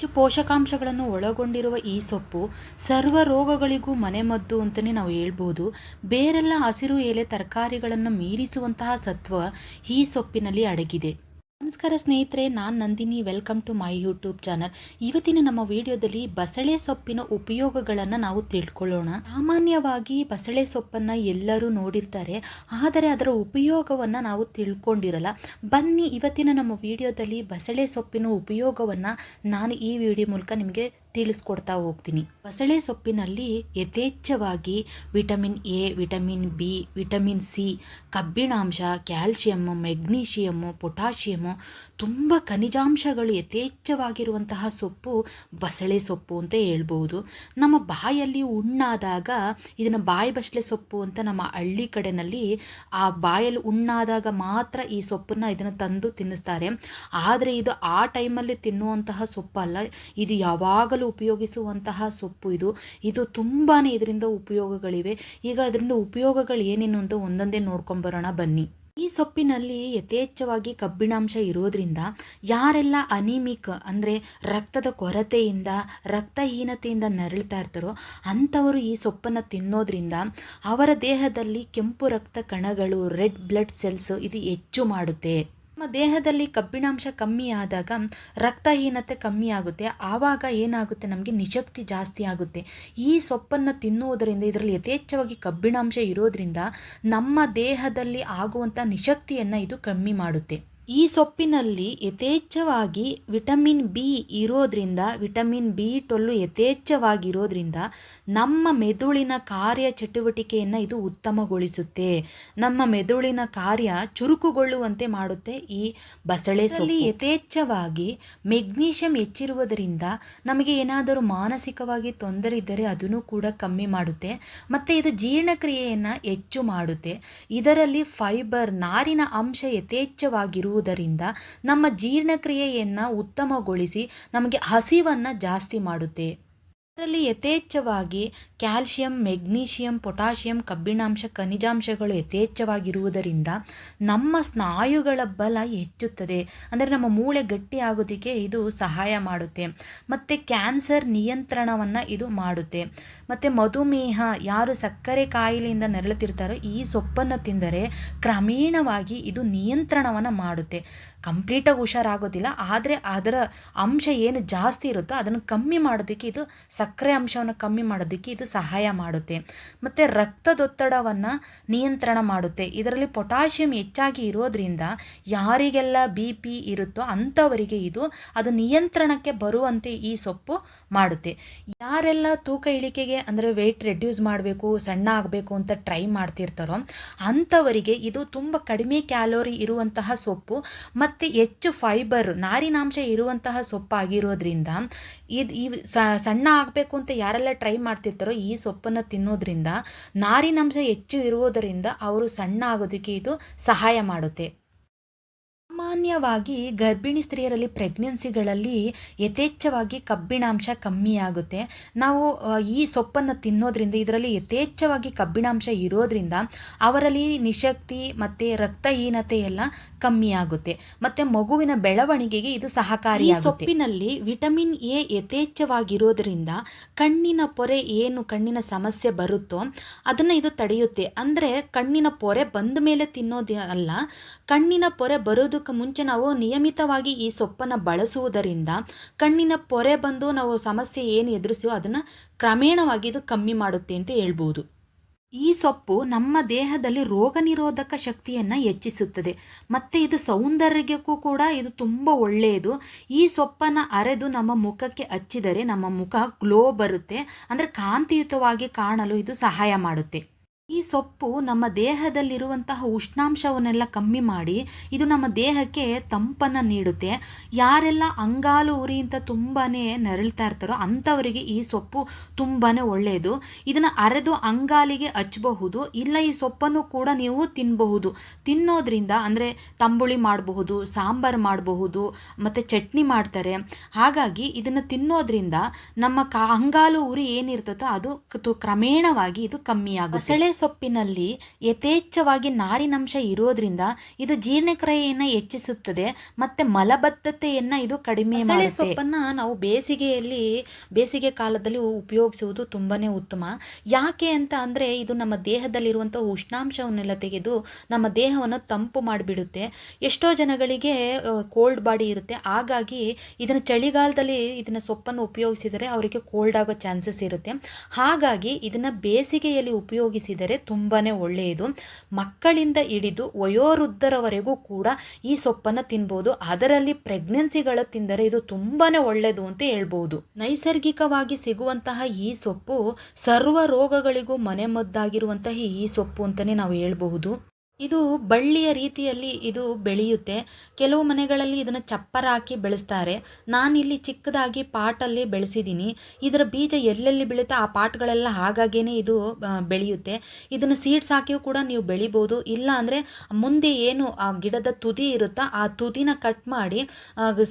ಹೆಚ್ಚು ಪೋಷಕಾಂಶಗಳನ್ನು ಒಳಗೊಂಡಿರುವ ಈ ಸೊಪ್ಪು ಸರ್ವ ರೋಗಗಳಿಗೂ ಮನೆಮದ್ದು ಅಂತಲೇ ನಾವು ಹೇಳ್ಬೋದು. ಬೇರೆಲ್ಲ ಹಸಿರು ಎಲೆ ತರಕಾರಿಗಳನ್ನು ಮೀರಿಸುವಂತಹ ಸತ್ವ ಈ ಸೊಪ್ಪಿನಲ್ಲಿ ಅಡಗಿದೆ. ನಮಸ್ಕಾರ ಸ್ನೇಹಿತರೆ, ನಾನು Nandini. Welcome to my YouTube channel ಇವತ್ತಿನ ನಮ್ಮ ವಿಡಿಯೋದಲ್ಲಿ ಬಸಳೆ ಸೊಪ್ಪಿನ ಉಪಯೋಗಗಳನ್ನು ನಾವು ತಿಳ್ಕೊಳ್ಳೋಣ. ಸಾಮಾನ್ಯವಾಗಿ ಬಸಳೆ ಸೊಪ್ಪನ್ನು ಎಲ್ಲರೂ ನೋಡಿರ್ತಾರೆ, ಆದರೆ ಅದರ ಉಪಯೋಗವನ್ನು ನಾವು ತಿಳ್ಕೊಂಡಿರಲ್ಲ. ಬನ್ನಿ, ಇವತ್ತಿನ ನಮ್ಮ ವಿಡಿಯೋದಲ್ಲಿ ಬಸಳೆ ಸೊಪ್ಪಿನ ಉಪಯೋಗವನ್ನು ನಾನು ಈ ವಿಡಿಯೋ ಮೂಲಕ ನಿಮಗೆ ತಿಳಿಸ್ಕೊಡ್ತಾ ಹೋಗ್ತೀನಿ. ಬಸಳೆ ಸೊಪ್ಪಿನಲ್ಲಿ ಯಥೇಚ್ಛವಾಗಿ vitamin A, vitamin B, vitamin C, ಕಬ್ಬಿಣಾಂಶ ಕ್ಯಾಲ್ಶಿಯಮ್ಮು ಮೆಗ್ನೀಷಿಯಮ್ಮು ಪೊಟ್ಯಾಷಿಯಮ್ಮು ತುಂಬ ಖನಿಜಾಂಶಗಳು ಯಥೇಚ್ಛವಾಗಿರುವಂತಹ ಸೊಪ್ಪು ಬಸಳೆ ಸೊಪ್ಪು ಅಂತ ಹೇಳ್ಬೋದು. ನಮ್ಮ ಬಾಯಲ್ಲಿ ಉಣ್ಣಾದಾಗ ಇದನ್ನು ಬಾಯಿ ಬಸಳೆ ಸೊಪ್ಪು ಅಂತ ನಮ್ಮ ಹಳ್ಳಿ ಕಡೆನಲ್ಲಿ ಆ ಬಾಯಲ್ಲಿ ಉಣ್ಣಾದಾಗ ಮಾತ್ರ ಈ ಸೊಪ್ಪನ್ನು ಇದನ್ನು ತಂದು ತಿನ್ನಿಸ್ತಾರೆ. ಆದರೆ ಇದು ಆ ಟೈಮಲ್ಲಿ ತಿನ್ನುವಂತಹ ಸೊಪ್ಪಲ್ಲ. ಇದು ಯಾವಾಗಲೂ ಉಪಯೋಗಿಸುವಂತಹ ಸೊಪ್ಪು ಇದು. ಇದು ತುಂಬಾ ಇದರಿಂದ ಉಪಯೋಗಗಳಿವೆ. ಈಗ ಅದರಿಂದ ಉಪಯೋಗಗಳು ಏನೇನು ಅಂತ ಒಂದೊಂದೇ ನೋಡ್ಕೊಂಬರೋಣ ಬನ್ನಿ. ಈ ಸೊಪ್ಪಿನಲ್ಲಿ ಯಥೇಚ್ಛವಾಗಿ ಕಬ್ಬಿಣಾಂಶ ಇರೋದ್ರಿಂದ ಯಾರೆಲ್ಲ ಅನಿಮಿಕ್ ಅಂದರೆ ರಕ್ತದ ಕೊರತೆಯಿಂದ, ರಕ್ತಹೀನತೆಯಿಂದ ನರಳ್ತಾ ಇರ್ತಾರೋ ಅಂಥವರು ಈ ಸೊಪ್ಪನ್ನು ತಿನ್ನೋದ್ರಿಂದ ಅವರ ದೇಹದಲ್ಲಿ ಕೆಂಪು ರಕ್ತ ಕಣಗಳು, ರೆಡ್ ಬ್ಲಡ್ ಸೆಲ್ಸ್ ಇದು ಹೆಚ್ಚು ಮಾಡುತ್ತೆ. ನಮ್ಮ ದೇಹದಲ್ಲಿ ಕಬ್ಬಿಣಾಂಶ ಕಮ್ಮಿ ಆದಾಗ ರಕ್ತಹೀನತೆ ಕಮ್ಮಿ ಆಗುತ್ತೆ. ಆವಾಗ ಏನಾಗುತ್ತೆ? ನಮಗೆ ನಿಶಕ್ತಿ ಜಾಸ್ತಿ ಆಗುತ್ತೆ. ಈ ಸೊಪ್ಪನ್ನು ತಿನ್ನುವುದರಿಂದ, ಇದರಲ್ಲಿ ಯಥೇಚ್ಛವಾಗಿ ಕಬ್ಬಿಣಾಂಶ ಇರೋದ್ರಿಂದ ನಮ್ಮ ದೇಹದಲ್ಲಿ ಆಗುವಂಥ ನಿಶಕ್ತಿಯನ್ನು ಇದು ಕಮ್ಮಿ ಮಾಡುತ್ತೆ. ಈ ಸೊಪ್ಪಿನಲ್ಲಿ ಯಥೇಚ್ಛವಾಗಿ ವಿಟಮಿನ್ ಬಿ ಇರೋದ್ರಿಂದ, ವಿಟಮಿನ್ ಬಿ ಟೊಲ್ಲು ಯಥೇಚ್ಛವಾಗಿರೋದ್ರಿಂದ ನಮ್ಮ ಮೆದುಳಿನ ಕಾರ್ಯ ಚಟುವಟಿಕೆಯನ್ನು ಇದು ಉತ್ತಮಗೊಳಿಸುತ್ತೆ. ನಮ್ಮ ಮೆದುಳಿನ ಕಾರ್ಯ ಚುರುಕುಗೊಳ್ಳುವಂತೆ ಮಾಡುತ್ತೆ ಈ ಬಸಳೆ ಸೊಪ್ಪು. ಯಥೇಚ್ಛವಾಗಿ ಮೆಗ್ನೀಷಿಯಂ ಹೆಚ್ಚಿರುವುದರಿಂದ ನಮಗೆ ಏನಾದರೂ ಮಾನಸಿಕವಾಗಿ ತೊಂದರೆ ಇದ್ದರೆ ಅದನ್ನು ಕೂಡ ಕಮ್ಮಿ ಮಾಡುತ್ತೆ. ಮತ್ತು ಇದು ಜೀರ್ಣಕ್ರಿಯೆಯನ್ನು ಹೆಚ್ಚು ಮಾಡುತ್ತೆ. ಇದರಲ್ಲಿ ಫೈಬರ್, ನಾರಿನ ಅಂಶ ಯಥೇಚ್ಛವಾಗಿರುವುದು ಮಾಡುವುದರಿಂದ ನಮ್ಮ ಜೀರ್ಣಕ್ರಿಯೆಯನ್ನು ಉತ್ತಮಗೊಳಿಸಿ ನಮಗೆ ಹಸಿವನ್ನು ಜಾಸ್ತಿ ಮಾಡುತ್ತೆ. ಅದರಲ್ಲಿ ಯಥೇಚ್ಛವಾಗಿ ಕ್ಯಾಲ್ಶಿಯಂ ಮೆಗ್ನೀಷಿಯಂ, ಪೊಟ್ಯಾಷಿಯಂ, ಕಬ್ಬಿಣಾಂಶ, ಖನಿಜಾಂಶಗಳು ಯಥೇಚ್ಛವಾಗಿರುವುದರಿಂದ ನಮ್ಮ ಸ್ನಾಯುಗಳ ಬಲ ಹೆಚ್ಚುತ್ತದೆ. ಅಂದರೆ ನಮ್ಮ ಮೂಳೆ ಗಟ್ಟಿಯಾಗೋದಕ್ಕೆ ಇದು ಸಹಾಯ ಮಾಡುತ್ತೆ. ಮತ್ತು ಕ್ಯಾನ್ಸರ್ ನಿಯಂತ್ರಣವನ್ನು ಇದು ಮಾಡುತ್ತೆ. ಮತ್ತು ಮಧುಮೇಹ ಯಾರು ಸಕ್ಕರೆ ಕಾಯಿಲೆಯಿಂದ ನೆರಳುತ್ತಿರ್ತಾರೋ ಈ ಸೊಪ್ಪನ್ನು ತಿಂದರೆ ಕ್ರಮೇಣವಾಗಿ ಇದು ನಿಯಂತ್ರಣವನ್ನು ಮಾಡುತ್ತೆ. ಕಂಪ್ಲೀಟಾಗಿ ಹುಷಾರಾಗೋದಿಲ್ಲ, ಆದರೆ ಅದರ ಅಂಶ ಏನು ಜಾಸ್ತಿ ಇರುತ್ತೋ ಅದನ್ನು ಕಮ್ಮಿ ಮಾಡೋದಕ್ಕೆ ಇದು ಸಕ್ಕರೆ ಅಂಶವನ್ನು ಕಮ್ಮಿ ಮಾಡೋದಕ್ಕೆ ಇದು ಸಹಾಯ ಮಾಡುತ್ತೆ. ಮತ್ತು ರಕ್ತದೊತ್ತಡವನ್ನು ನಿಯಂತ್ರಣ ಮಾಡುತ್ತೆ. ಇದರಲ್ಲಿ ಪೊಟ್ಯಾಷಿಯಂ ಹೆಚ್ಚಾಗಿ ಇರೋದ್ರಿಂದ ಯಾರಿಗೆಲ್ಲ ಬಿ ಪಿ ಇರುತ್ತೋ ಅಂಥವರಿಗೆ ಇದು ಅದು ನಿಯಂತ್ರಣಕ್ಕೆ ಬರುವಂತೆ ಈ ಸೊಪ್ಪು ಮಾಡುತ್ತೆ. ಯಾರೆಲ್ಲ ತೂಕ ಇಳಿಕೆಗೆ ಅಂದರೆ ವೆಯ್ಟ್ ರೆಡ್ಯೂಸ್ ಮಾಡಬೇಕು, ಸಣ್ಣ ಆಗಬೇಕು ಅಂತ ಟ್ರೈ ಮಾಡ್ತಿರ್ತಾರೋ ಅಂಥವರಿಗೆ ಇದು ತುಂಬ ಕಡಿಮೆ ಕ್ಯಾಲೋರಿ ಇರುವಂತಹ ಸೊಪ್ಪು ಮತ್ತು ಹೆಚ್ಚು ಫೈಬರ್ ನಾರಿನಾಂಶ ಇರುವಂತಹ ಸೊಪ್ಪಾಗಿರೋದ್ರಿಂದ ಇದು ಈ ಸಣ್ಣ ಆಗಬೇಕು ಅಂತ ಯಾರೆಲ್ಲ ಟ್ರೈ ಮಾಡ್ತಿರ್ತಾರೋ ಈ ಸೊಪ್ಪನ್ನು ತಿನ್ನೋದ್ರಿಂದ ನಾರಿನಂಶ ಹೆಚ್ಚು ಇರುವುದರಿಂದ ಅವರು ಸಣ್ಣ ಆಗೋದಕ್ಕೆ ಇದು ಸಹಾಯ ಮಾಡುತ್ತೆ. ಸಾಮಾನ್ಯವಾಗಿ ಗರ್ಭಿಣಿ ಸ್ತ್ರೀಯರಲ್ಲಿ ಪ್ರೆಗ್ನೆನ್ಸಿಗಳಲ್ಲಿ ಯಥೇಚ್ಛವಾಗಿ ಕಬ್ಬಿಣಾಂಶ ಕಮ್ಮಿಯಾಗುತ್ತೆ. ನಾವು ಈ ಸೊಪ್ಪನ್ನು ತಿನ್ನೋದ್ರಿಂದ ಇದರಲ್ಲಿ ಯಥೇಚ್ಛವಾಗಿ ಕಬ್ಬಿಣಾಂಶ ಇರೋದ್ರಿಂದ ಅವರಲ್ಲಿ ನಿಶಕ್ತಿ ಮತ್ತು ರಕ್ತಹೀನತೆ ಎಲ್ಲ ಕಮ್ಮಿಯಾಗುತ್ತೆ. ಮತ್ತು ಮಗುವಿನ ಬೆಳವಣಿಗೆಗೆ ಇದು ಸಹಕಾರಿ ಸೊಪ್ಪಿನಲ್ಲಿ ವಿಟಮಿನ್ ಎ ಯಥೇಚ್ಛವಾಗಿರೋದ್ರಿಂದ ಕಣ್ಣಿನ ಪೊರೆ ಏನು ಕಣ್ಣಿನ ಸಮಸ್ಯೆ ಬರುತ್ತೋ ಅದನ್ನು ಇದು ತಡೆಯುತ್ತೆ. ಅಂದರೆ ಕಣ್ಣಿನ ಪೊರೆ ಬಂದ ಮೇಲೆ ತಿನ್ನೋದು ಅಲ್ಲ ಕಣ್ಣಿನ ಪೊರೆ ಬರೋದಕ್ಕೆ ಮುಂಚೆ ನಾವು ನಿಯಮಿತವಾಗಿ ಈ ಸೊಪ್ಪನ್ನು ಬಳಸುವುದರಿಂದ ಕಣ್ಣಿನ ಪೊರೆ ಬಂದು ನಾವು ಸಮಸ್ಯೆ ಏನು ಎದುರಿಸೋ ಅದನ್ನು ಕ್ರಮೇಣವಾಗಿ ಇದು ಕಮ್ಮಿ ಮಾಡುತ್ತೆ ಅಂತ ಹೇಳ್ಬೋದು. ಈ ಸೊಪ್ಪು ನಮ್ಮ ದೇಹದಲ್ಲಿ ರೋಗ ನಿರೋಧಕ ಶಕ್ತಿಯನ್ನು ಹೆಚ್ಚಿಸುತ್ತದೆ. ಮತ್ತು ಇದು ಸೌಂದರ್ಯಕ್ಕೂ ಕೂಡ ಇದು ತುಂಬ ಒಳ್ಳೆಯದು. ಈ ಸೊಪ್ಪನ್ನು ಅರೆದು ನಮ್ಮ ಮುಖಕ್ಕೆ ಹಚ್ಚಿದರೆ ನಮ್ಮ ಮುಖ ಗ್ಲೋ ಬರುತ್ತೆ. ಅಂದರೆ ಕಾಂತಿಯುತವಾಗಿ ಕಾಣಲು ಇದು ಸಹಾಯ ಮಾಡುತ್ತೆ. ಈ ಸೊಪ್ಪು ನಮ್ಮ ದೇಹದಲ್ಲಿರುವಂತಹ ಉಷ್ಣಾಂಶವನ್ನೆಲ್ಲ ಕಮ್ಮಿ ಮಾಡಿ ಇದು ನಮ್ಮ ದೇಹಕ್ಕೆ ತಂಪನ್ನು ನೀಡುತ್ತೆ. ಯಾರೆಲ್ಲ ಅಂಗಾಲು ಉರಿ ಅಂತ ತುಂಬಾ ನರಳ್ತಾ ಇರ್ತಾರೋ ಅಂಥವರಿಗೆ ಈ ಸೊಪ್ಪು ತುಂಬಾ ಒಳ್ಳೆಯದು ಇದನ್ನು ಅರೆದು ಅಂಗಾಲಿಗೆ ಹಚ್ಚಬಹುದು ಇಲ್ಲ, ಈ ಸೊಪ್ಪನ್ನು ಕೂಡ ನೀವು ತಿನ್ನಬಹುದು ತಿನ್ನೋದ್ರಿಂದ ಅಂದರೆ ತಂಬುಳಿ ಮಾಡಬಹುದು, ಸಾಂಬಾರು ಮಾಡಬಹುದು, ಮತ್ತು ಚಟ್ನಿ ಮಾಡ್ತಾರೆ. ಹಾಗಾಗಿ ಇದನ್ನು ತಿನ್ನೋದ್ರಿಂದ ನಮ್ಮ ಕಾ ಅಂಗಾಲು ಉರಿ ಏನಿರ್ತದೋ ಅದು ಕ್ರಮೇಣವಾಗಿ ಇದು ಕಮ್ಮಿ ಆಗುತ್ತೆ ಸೊಪ್ಪಿನಲ್ಲಿ ಯಥೇಚ್ಛವಾಗಿ ನಾರಿನಂಶ ಇರೋದ್ರಿಂದ ಇದು ಜೀರ್ಣಕ್ರಿಯೆಯನ್ನು ಹೆಚ್ಚಿಸುತ್ತದೆ ಮತ್ತೆ ಮಲಬದ್ಧತೆಯನ್ನು ಇದು ಕಡಿಮೆ ಮಾಡಿ ಸೊಪ್ಪನ್ನು ನಾವು ಬೇಸಿಗೆಯಲ್ಲಿ ಬೇಸಿಗೆ ಕಾಲದಲ್ಲಿ ಉಪಯೋಗಿಸುವುದು ತುಂಬಾ ಉತ್ತಮ. ಯಾಕೆ ಅಂತ ಅಂದರೆ ಇದು ನಮ್ಮ ದೇಹದಲ್ಲಿರುವಂಥ ಉಷ್ಣಾಂಶವನ್ನೆಲ್ಲ ತೆಗೆದು ನಮ್ಮ ದೇಹವನ್ನು ತಂಪು ಮಾಡಿಬಿಡುತ್ತೆ. ಎಷ್ಟೋ ಜನಗಳಿಗೆ ಕೋಲ್ಡ್ ಬಾಡಿ ಇರುತ್ತೆ. ಹಾಗಾಗಿ ಇದನ್ನು ಚಳಿಗಾಲದಲ್ಲಿ ಇದನ್ನು ಸೊಪ್ಪನ್ನು ಉಪಯೋಗಿಸಿದರೆ ಅವರಿಗೆ ಕೋಲ್ಡ್ ಆಗೋ ಚಾನ್ಸಸ್ ಇರುತ್ತೆ. ಹಾಗಾಗಿ ಇದನ್ನು ಬೇಸಿಗೆಯಲ್ಲಿ ಉಪಯೋಗಿಸಿದರೆ ತುಂಬಾ ಒಳ್ಳೆಯದು. ಮಕ್ಕಳಿಂದ ಹಿಡಿದು ವಯೋವೃದ್ಧರವರೆಗೂ ಕೂಡ ಈ ಸೊಪ್ಪನ್ನು ತಿನ್ಬೋದು. ಅದರಲ್ಲಿ ಪ್ರೆಗ್ನೆನ್ಸಿಗಳ ತಿಂದರೆ ಇದು ತುಂಬಾ ಒಳ್ಳೆಯದು ಅಂತ ಹೇಳ್ಬೋದು. ನೈಸರ್ಗಿಕವಾಗಿ ಸಿಗುವಂತಹ ಈ ಸೊಪ್ಪು ಸರ್ವ ರೋಗಗಳಿಗೂ ಮನೆಮದ್ದಾಗಿರುವಂತಹ ಈ ಸೊಪ್ಪು ಅಂತಲೇ ನಾವು ಹೇಳ್ಬಹುದು. ಇದು ಬಳ್ಳಿಯ ರೀತಿಯಲ್ಲಿ ಇದು ಬೆಳೆಯುತ್ತೆ. ಕೆಲವು ಮನೆಗಳಲ್ಲಿ ಇದನ್ನು ಚಪ್ಪರ ಹಾಕಿ ಬೆಳೆಸ್ತಾರೆ. ನಾನಿಲ್ಲಿ ಚಿಕ್ಕದಾಗಿ ಪಾಟಲ್ಲಿ ಬೆಳೆಸಿದ್ದೀನಿ ಇದರ ಬೀಜ ಎಲ್ಲೆಲ್ಲಿ ಬೀಳುತ್ತೆ ಆ ಪಾಟ್ಗಳೆಲ್ಲ ಹಾಗಾಗೇ ಇದು ಬೆಳೆಯುತ್ತೆ. ಇದನ್ನು ಸೀಡ್ಸ್ ಹಾಕಿಯೂ ಕೂಡ ನೀವು ಬೆಳಿಬೋದು. ಇಲ್ಲ ಅಂದರೆ ಮುಂದೆ ಏನು ಆ ಗಿಡದ ತುದಿ ಇರುತ್ತೋ ಆ ತುದಿನ ಕಟ್ ಮಾಡಿ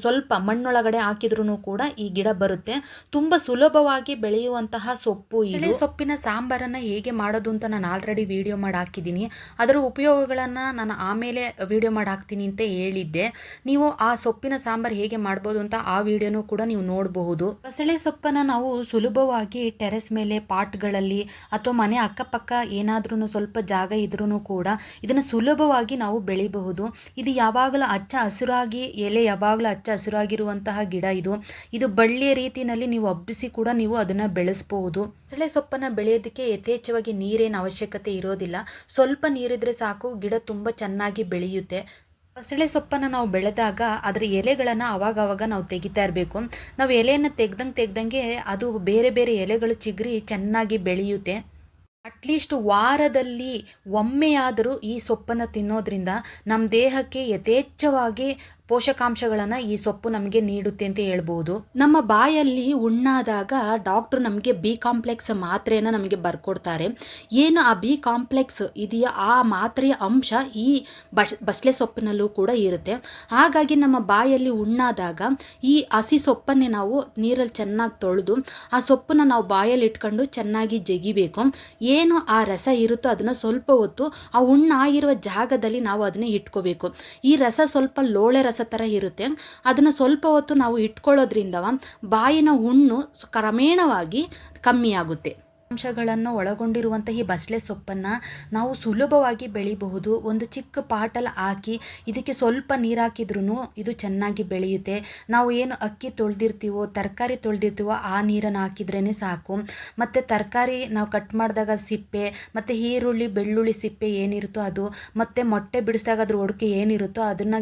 ಸ್ವಲ್ಪ ಮಣ್ಣೊಳಗಡೆ ಹಾಕಿದ್ರೂ ಕೂಡ ಈ ಗಿಡ ಬರುತ್ತೆ. ತುಂಬ ಸುಲಭವಾಗಿ ಬೆಳೆಯುವಂತಹ ಸೊಪ್ಪು ಸೊಪ್ಪಿನ ಸಾಂಬಾರನ್ನು ಹೇಗೆ ಮಾಡೋದು ಅಂತ ನಾನು ಆಲ್ರೆಡಿ ವಿಡಿಯೋ ಮಾಡಿ ಹಾಕಿದ್ದೀನಿ ಅದರ ಉಪಯೋಗ ಅವುಗಳನ್ನು ನಾನು ಆಮೇಲೆ ವಿಡಿಯೋ ಮಾಡಿ ಹಾಕ್ತೀನಿ ಅಂತ ಹೇಳಿದ್ದೆ. ನೀವು ಆ ಸೊಪ್ಪಿನ ಸಾಂಬಾರು ಹೇಗೆ ಮಾಡ್ಬೋದು ಅಂತ ಆ ವಿಡಿಯೋನೂ ಕೂಡ ನೀವು ನೋಡಬಹುದು. ಬಸಳೆ ಸೊಪ್ಪನ್ನು ನಾವು ಸುಲಭವಾಗಿ ಟೆರೆಸ್ ಮೇಲೆ, ಪಾಟ್ಗಳಲ್ಲಿ ಅಥವಾ ಮನೆ ಅಕ್ಕಪಕ್ಕ ಏನಾದ್ರೂ ಸ್ವಲ್ಪ ಜಾಗ ಇದ್ರೂ ಕೂಡ ಇದನ್ನು ಸುಲಭವಾಗಿ ನಾವು ಬೆಳಿಬಹುದು. ಇದು ಯಾವಾಗಲೂ ಹಚ್ಚ ಹಸಿರಾಗಿ, ಎಲೆ ಯಾವಾಗಲೂ ಹಚ್ಚ ಹಸಿರಾಗಿರುವಂತಹ ಗಿಡ ಇದು. ಇದು ಬಳ್ಳಿಯ ರೀತಿಯಲ್ಲಿ ನೀವು ಹಬ್ಬಿಸಿ ಕೂಡ ನೀವು ಅದನ್ನು ಬೆಳೆಸಬಹುದು. ಬಸಳೆ ಸೊಪ್ಪನ್ನು ಬೆಳೆಯೋದಕ್ಕೆ ಯಥೇಚ್ಛವಾಗಿ ನೀರೇನು ಅವಶ್ಯಕತೆ ಇರೋದಿಲ್ಲ. ಸ್ವಲ್ಪ ನೀರಿದ್ರೆ ಸಾಕು ಗಿಡ ತುಂಬ ಚೆನ್ನಾಗಿ ಬೆಳೆಯುತ್ತೆ. ಬಸಳೆ ಸೊಪ್ಪನ್ನು ನಾವು ಬೆಳೆದಾಗ ಅದರ ಎಲೆಗಳನ್ನು ಅವಾಗವಾಗ ನಾವು ತೆಗಿತಾ ಇರಬೇಕು. ನಾವು ಎಲೆಯನ್ನು ತೆಗ್ದಂಗೆ ತೆಗ್ದಂಗೆ ಅದು ಬೇರೆ ಬೇರೆ ಎಲೆಗಳು ಚಿಗುರಿ ಚೆನ್ನಾಗಿ ಬೆಳೆಯುತ್ತೆ. ಅಟ್ಲೀಸ್ಟ್ ವಾರದಲ್ಲಿ ಒಮ್ಮೆಯಾದರೂ ಈ ಸೊಪ್ಪನ್ನು ತಿನ್ನೋದ್ರಿಂದ ನಮ್ಮ ದೇಹಕ್ಕೆ ಯಥೇಚ್ಛವಾಗಿ ಪೋಷಕಾಂಶಗಳನ್ನು ಈ ಸೊಪ್ಪು ನಮಗೆ ನೀಡುತ್ತೆ ಅಂತ ಹೇಳ್ಬೋದು. ನಮ್ಮ ಬಾಯಲ್ಲಿ ಉಣ್ಣಾದಾಗ ಡಾಕ್ಟ್ರು ನಮಗೆ ಬಿ ಕಾಂಪ್ಲೆಕ್ಸ್ ಮಾತ್ರೆಯನ್ನು ನಮಗೆ ಬರ್ಕೊಡ್ತಾರೆ. ಏನು ಆ ಬಿ ಕಾಂಪ್ಲೆಕ್ಸ್ ಇದೆಯಾ? ಆ ಮಾತ್ರೆಯ ಅಂಶ ಈ ಬಸ್ ಬಸಳೆ ಸೊಪ್ಪಿನಲ್ಲೂ ಕೂಡ ಇರುತ್ತೆ. ಹಾಗಾಗಿ ನಮ್ಮ ಬಾಯಲ್ಲಿ ಉಣ್ಣಾದಾಗ ಈ ಹಸಿ ಸೊಪ್ಪನ್ನೇ ನಾವು ನೀರಲ್ಲಿ ಚೆನ್ನಾಗಿ ತೊಳೆದು ಆ ಸೊಪ್ಪನ್ನು ನಾವು ಬಾಯಲ್ಲಿ ಇಟ್ಕೊಂಡು ಚೆನ್ನಾಗಿ ಜಗಿಬೇಕು. ಏನು ಆ ರಸ ಇರುತ್ತೋ ಅದನ್ನು ಸ್ವಲ್ಪ ಹೊತ್ತು ಆ ಉಣ್ಣಾಗಿರುವ ಜಾಗದಲ್ಲಿ ನಾವು ಅದನ್ನ ಇಟ್ಕೋಬೇಕು. ಈ ರಸ ಸ್ವಲ್ಪ ಲೋಳೆ ರಸ ಥರ ಇರುತ್ತೆ. ಅದನ್ನು ಸ್ವಲ್ಪ ಹೊತ್ತು ನಾವು ಇಟ್ಕೊಳ್ಳೋದ್ರಿಂದ ಬಾಯಿನ ಹುಣ್ಣು ಕ್ರಮೇಣವಾಗಿ ಕಮ್ಮಿಯಾಗುತ್ತೆ ಅಂಶಗಳನ್ನು ಒಳಗೊಂಡಿರುವಂಥ ಈ ಬಸಳೆ ಸೊಪ್ಪನ್ನು ನಾವು ಸುಲಭವಾಗಿ ಬೆಳಿಬಹುದು. ಒಂದು ಚಿಕ್ಕ ಪಾಟಲ್ಲಿ ಹಾಕಿ ಇದಕ್ಕೆ ಸ್ವಲ್ಪ ನೀರು ಹಾಕಿದ್ರೂ ಇದು ಚೆನ್ನಾಗಿ ಬೆಳೆಯುತ್ತೆ. ನಾವು ಏನು ಅಕ್ಕಿ ತೊಳೆದಿರ್ತೀವೋ, ತರಕಾರಿ ತೊಳೆದಿರ್ತೀವೋ ಆ ನೀರನ್ನು ಹಾಕಿದ್ರೇ ಸಾಕು. ಮತ್ತು ತರಕಾರಿ ನಾವು ಕಟ್ ಮಾಡಿದಾಗ ಸಿಪ್ಪೆ, ಮತ್ತು ಈರುಳ್ಳಿ, ಬೆಳ್ಳುಳ್ಳಿ ಸಿಪ್ಪೆ ಏನಿರುತ್ತೋ ಅದು, ಮತ್ತು ಮೊಟ್ಟೆ ಬಿಡಿಸಿದಾಗ ಅದ್ರ ಒಡಕೆ ಏನಿರುತ್ತೋ ಅದನ್ನು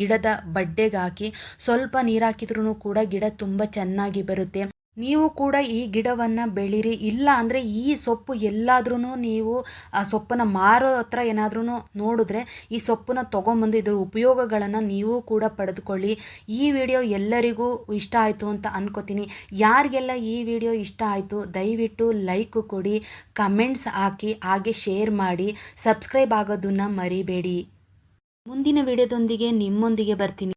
ಗಿಡದ ಬಡ್ಡೆಗೆ ಹಾಕಿ ಸ್ವಲ್ಪ ನೀರು ಹಾಕಿದ್ರೂ ಕೂಡ ಗಿಡ ತುಂಬ ಚೆನ್ನಾಗಿ ಬರುತ್ತೆ. ನೀವು ಕೂಡ ಈ ಗಿಡವನ್ನು ಬೆಳೀರಿ. ಇಲ್ಲ ಅಂದರೆ ಈ ಸೊಪ್ಪು ಎಲ್ಲಾದ್ರೂ ನೀವು ಆ ಸೊಪ್ಪನ್ನು ಮಾರೋ ಹತ್ರ ಏನಾದ್ರೂ ನೋಡಿದ್ರೆ ಈ ಸೊಪ್ಪನ್ನ ತೊಗೊಂಬಂದು ಇದರ ಉಪಯೋಗಗಳನ್ನು ನೀವು ಕೂಡ ಪಡೆದುಕೊಳ್ಳಿ. ಈ ವಿಡಿಯೋ ಎಲ್ಲರಿಗೂ ಇಷ್ಟ ಆಯಿತು ಅಂತ ಅನ್ಕೋತೀನಿ. ಯಾರಿಗೆಲ್ಲ ಈ ವಿಡಿಯೋ ಇಷ್ಟ ಆಯಿತು, ದಯವಿಟ್ಟು ಲೈಕ್ ಕೊಡಿ, ಕಮೆಂಟ್ಸ್ ಹಾಕಿ, ಹಾಗೆ ಶೇರ್ ಮಾಡಿ, ಸಬ್ಸ್ಕ್ರೈಬ್ ಆಗೋದನ್ನು ಮರಿಬೇಡಿ. ಮುಂದಿನ ವಿಡಿಯೋದೊಂದಿಗೆ ನಿಮ್ಮೊಂದಿಗೆ ಬರ್ತೀನಿ.